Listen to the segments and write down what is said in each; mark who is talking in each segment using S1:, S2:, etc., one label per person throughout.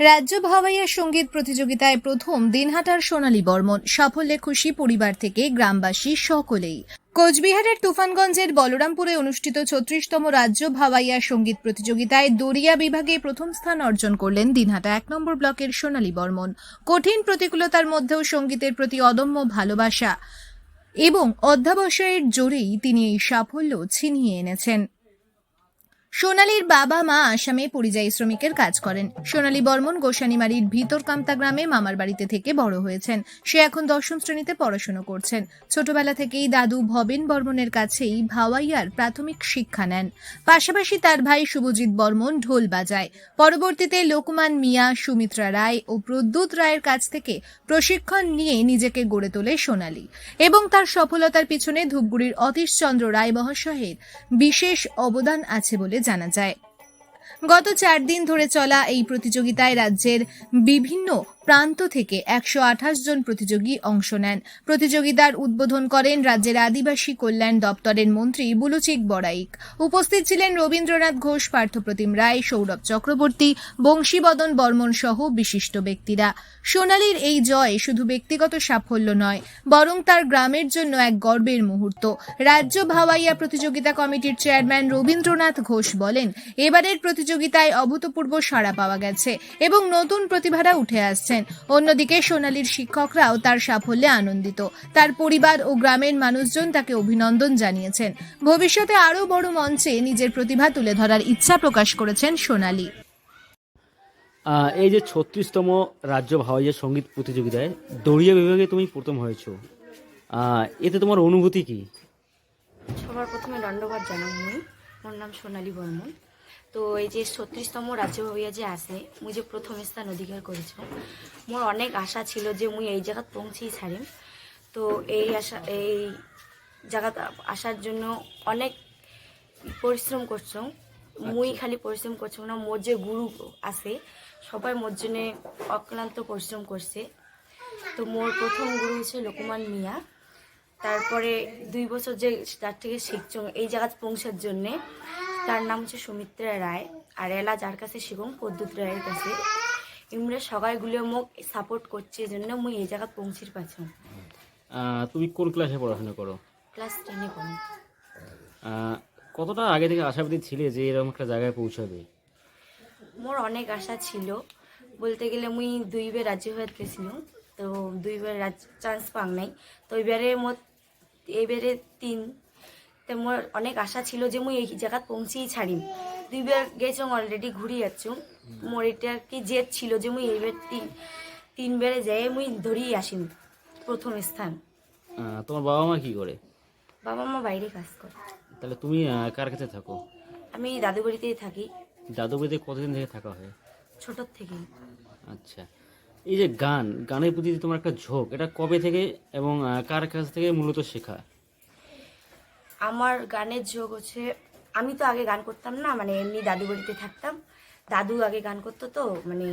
S1: রাজ্য ভাওয়াইয়া সংগীত প্রতিযোগিতায় প্রথম দিনহাটার সোনালী বর্মন সাফল্যে খুশি পরিবার থেকে গ্রামবাসী সকলেই। কোচবিহারের তুফানগঞ্জের বলরামপুরে অনুষ্ঠিত ছত্রিশতম রাজ্য ভাওয়াইয়া সংগীত প্রতিযোগিতায় দরিয়া বিভাগে প্রথম স্থান অর্জন করলেন দিনহাটা এক নম্বর ব্লকের সোনালী বর্মন কঠিন প্রতিকূলতার মধ্যেও সঙ্গীতের প্রতি অদম্য ভালোবাসা এবং অধ্যাবসায়ের জোরেই তিনি এই সাফল্য ছিনিয়ে এনেছেন। সোনালীর বাবা মা আসামে পরিযায়ী শ্রমিকের কাজ করেন। সোনালী বর্মন গোসানিমারির ভিতর কামতা গ্রামে মামার বাড়িতে থেকে বড় হয়েছেন। সে এখন দশম শ্রেণীতে পড়াশুনো করছেন। ছোটবেলা থেকেই দাদু ভবেন বর্মনের কাছেই ভাওয়াইয়ার প্রাথমিক শিক্ষা নেন। পাশাপাশি তার ভাই শুভজিৎ বর্মন ঢোল বাজায়। পরবর্তীতে লোকমান মিয়া, সুমিত্রা রায় ও প্রদ্যুৎ রায়ের কাছ থেকে প্রশিক্ষণ নিয়ে নিজেকে গড়ে তোলে সোনালী এবং তার সফলতার পিছনে ধূপগুড়ির অতীশচন্দ্র রায় মহাশয়ের বিশেষ অবদান আছে বলে জানা যায়। গত চার দিন ধরে চলা এই প্রতিযোগিতায় রাজ্যের বিভিন্ন প্রান্ত থেকে একশো আঠাশ জন প্রতিযোগী অংশ নেন। প্রতিযোগিতার উদ্বোধন করেন রাজ্যের আদিবাসী কল্যাণ দপ্তরের মন্ত্রী বুলুচিক বড়াইক। উপস্থিত ছিলেন রবীন্দ্রনাথ ঘোষ, পার্থপ্রতিম রায়, সৌরভ চক্রবর্তী, বংশীবদন বর্মন সহ বিশিষ্ট ব্যক্তিরা। সোনালীর এই জয় শুধু ব্যক্তিগত সাফল্য নয়, বরং তার গ্রামের জন্য এক গর্বের মুহূর্ত। রাজ্য ভাওয়াইয়া প্রতিযোগিতা কমিটির চেয়ারম্যান রবীন্দ্রনাথ ঘোষ বলেন, এবারের প্রতিযোগিতায় অভূতপূর্ব সাড়া পাওয়া গেছে এবং নতুন প্রতিভারা উঠে আসছেন অন্যদিকে সোনালীর শিক্ষকরাও তার সাফল্যে আনন্দিত। তার পরিবার ও গ্রামের মানুষজন তাকে অভিনন্দন জানিয়েছেন। ভবিষ্যতে আরও বড় মঞ্চে নিজের প্রতিভা তুলে ধরার ইচ্ছা প্রকাশ করেছেন সোনালী।
S2: এই যে ছত্রিশতম রাজ্য ভাওয়াইয়া সংগীত প্রতিযোগিতায় দড়িয়া বিভাগে তুমি প্রথম হয়েছো। আহ, এতে তোমার অনুভূতি কি?
S3: সবার প্রথমে দণ্ডবাদ জানাম মুই মোর নাম সোনালী বর্মন। তো এই যে ছত্রিশতম রাজ্য হইয়া যে আছে মুই যে প্রথম স্থান অধিকার করেছ মোর অনেক আশা ছিল যে মুই এই জায়গাত পৌঁছেই ছাড়িম। তো এই আশা এই জায়গাত আসার জন্য অনেক পরিশ্রম করছ মুই খালি পরিশ্রম করছ না মোর যে গুরু আছে সবাই মোর জন্য অক্লান্ত পরিশ্রম করছে। তো মোর প্রথম গুরু হচ্ছে লোকমান মিয়া। তারপরে দুই বছর যে তার থেকে শিখছ এই জায়গাত পৌঁছার জন্যে তার নাম হচ্ছে সুমিত্রা রায় আর এলা যার কাছে শিখুন পদ্যুৎ রায়ের কাছে। ইমরা সবাইগুলো মোক সাপোর্ট করছে এই জন্য মুই এই জায়গাত পৌঁছির পাচ্ছ
S2: তুমি কোন ক্লাসে পড়াশোনা করো?
S3: ক্লাস টেনে পড়ি।
S2: কতটা আগে থেকে আশাবাদী ছিলে যে এরকম একটা জায়গায় পৌঁছাবে?
S3: মোর অনেক আশা ছিল। বলতে গেলে মুই দুইবার রাজ্য হয়ে গেছিলাম তো দুইবার চান্স পাং নাই। তো এবারে মোর এবারে তিন তো মোর অনেক আশা ছিল যে মুই এই জায়গাত পৌঁছেই ছাড়িম। দুইবার গেছং অলরেডি ঘুরি যাচ্ছ মোর এটা কি জেদ ছিল যে মুই এইবার তিন তিনবারে যাই মুই ধরেই আসিম প্রথম স্থান।
S2: তোমার বাবা মা কি করে?
S3: বাবা মা বাইরে কাজ করে।
S2: তাহলে তুমি কার কাছে থাকো?
S3: আমি দাদু বাড়িতেই থাকি।
S2: দাদু বাড়িতে কতদিন থেকে থাকা হয়?
S3: ছোটোর থেকেই।
S2: আচ্ছা। এই যে গান গানের প্রতি তোমার একটা ঝোঁক এটা কবে থেকে এবং কার কাছ থেকে মূলত শেখা?
S3: আমার গানের যোগ হচ্ছে, আমি তো আগে গান করতাম না মানে এমনি দাদু বাড়িতে থাকতাম। দাদু আগে গান করতো তো মানে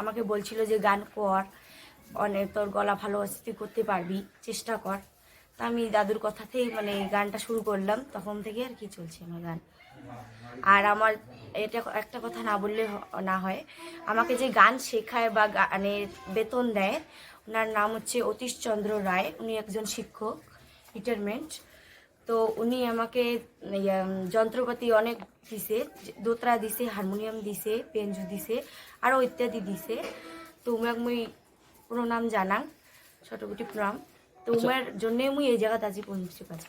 S3: আমাকে বলছিল যে গান কর অনেক তোর গলা ভালো আছে, তুই করতে পারবি, চেষ্টা কর। তা আমি দাদুর কথাতেই মানে গানটা শুরু করলাম, তখন থেকে আর কি চলছে আমার গান। আর আমার এটা একটা কথা না বললে না হয়, আমাকে যে গান শেখায় বা গানের বেতন দেয়, ওনার নাম হচ্ছে অতীশচন্দ্র রায়, উনি একজন শিক্ষক, রিটায়ারমেন্ট। তো উনি আমাকে যন্ত্রপাতি অনেক দিছে দোতরা দিছে হারমোনিয়াম দিছে পেঞ্জু দিছে আরও ইত্যাদি দিছে। তো উমাক মুই প্রণাম জানাং ছোটকুটি প্রণাম। তো উমার জন্যে মুই এই জায়গাতে আজি পৌঁছে পাচ্ছি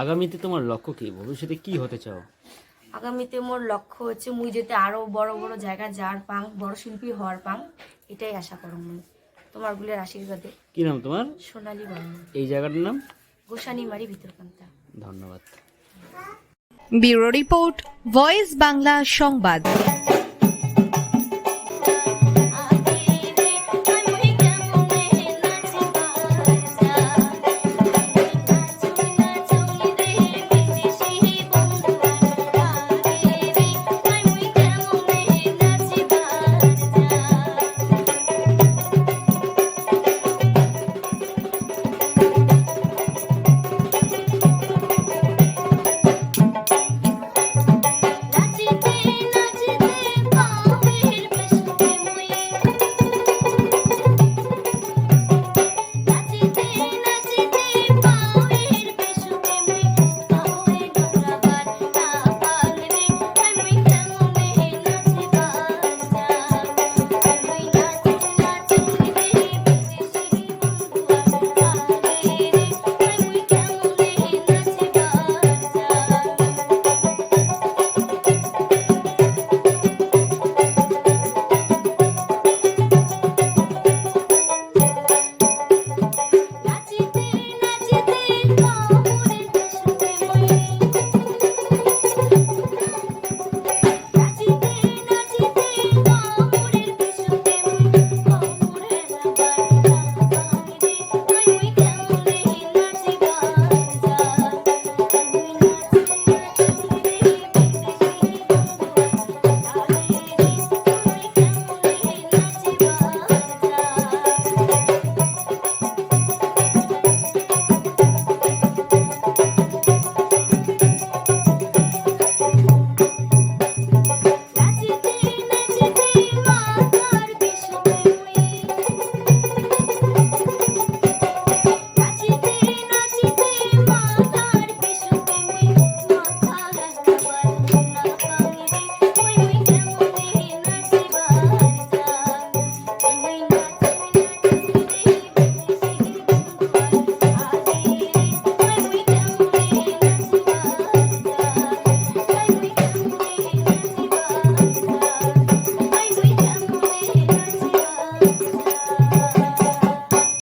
S2: আগামীতে তোমার লক্ষ্য কি? ভবিষ্যতে কি হতে চাও?
S3: আগামীতে মোর লক্ষ্য হচ্ছে মুই যেতে আরও বড় বড় জায়গা যার পাং বড় শিল্পী হওয়ার পাং এটাই আশা করো মুই। তোমার গুলের আশীর্বাদে।
S2: কি নাম তোমার?
S3: সোনালী বর্মন
S2: এই জায়গাটার নাম?
S3: গোসানি মারি ভিতরকান্তা।
S2: ধন্যবাদ।
S1: ব্যুরো রিপোর্ট ভয়েস বাংলা সংবাদ।